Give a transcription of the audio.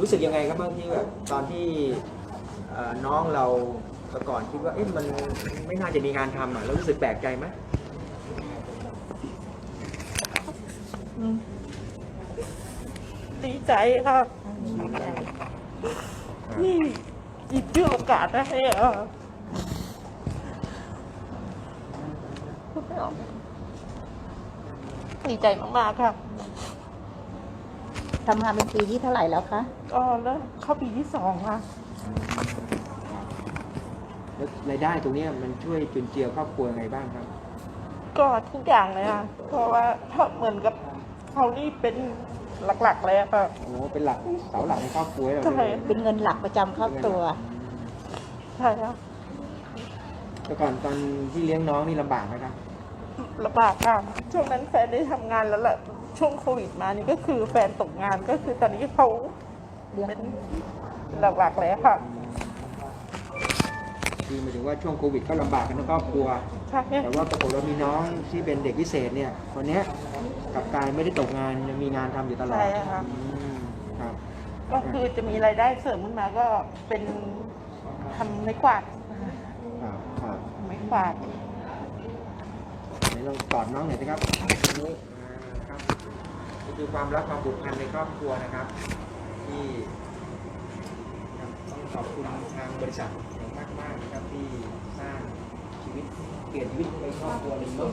รู้สึกยังไงครับบ้างที่แบบตอนที่เอ่อน้องเราแต่ก่อนคิดว่าเอ๊ะมันไม่น่าจะมีงานทำอะแล้วรู้สึกแปลกใจไหมดีใจค่ะที่หยิบยื่นโอกาสให้อะพูดไม่อดีใจมาก ๆ ค่ะ ทำงานเป็นปีที่เท่าไหร่แล้วคะ ก็เริ่มเข้าปีที่สองค่ะ แล้วรายได้ตรงเนี้ยมันช่วยจุนเจือครอบครัวยังไงบ้างครับ ก็ทุกอย่างเลยค่ะ เพราะว่าถ้าเหมือนกับเขานี่เป็นหลักๆเลยอะค่ะ โอ้โหเป็นหลักเสาหลักในครอบครัวให้เราใช่เลยเป็นเงินหลักประจำครอบครัว ใช่ค่ะ แต่ก่อนตอนที่เลี้ยงน้องนี่ลำบากไหมครับ ลำบากค่ะช่วงนั้นแฟนได้ทำงานแล้วแหละช่วงโควิดมานี่ก็คือแฟนตกงานก็คือตอนนี้เขาเลี้ยงเป็นหลักๆเลยค่ะคือหมายถึงว่าช่วงโควิดก็ลำบากกันทั้งครอบครัว ใช่แต่ว่าปรากฏว่ามีน้องที่เป็นเด็กพิเศษเนี่ยคนเนี้ยกลับกลายไม่ได้ตกงานยังมีงานทำอยู่ตลอดใช่ค่ะ อืมครับก็คือจะมีรายได้เสริมขึ้นมาก็เป็นทำไม้กวาดครับครับไม้กวาดไหน ลองกอดน้องหน่อยนะครับนี่ครับนี่คือความรักความผูกพันในครอบครัวนะครับ ที่ต้องขอบคุณทางบริษัทอย่างมากมากนะครับที่สร้างชีวิตเปลี่ยนชีวิตในครอบครัวหนึ่งเนาะ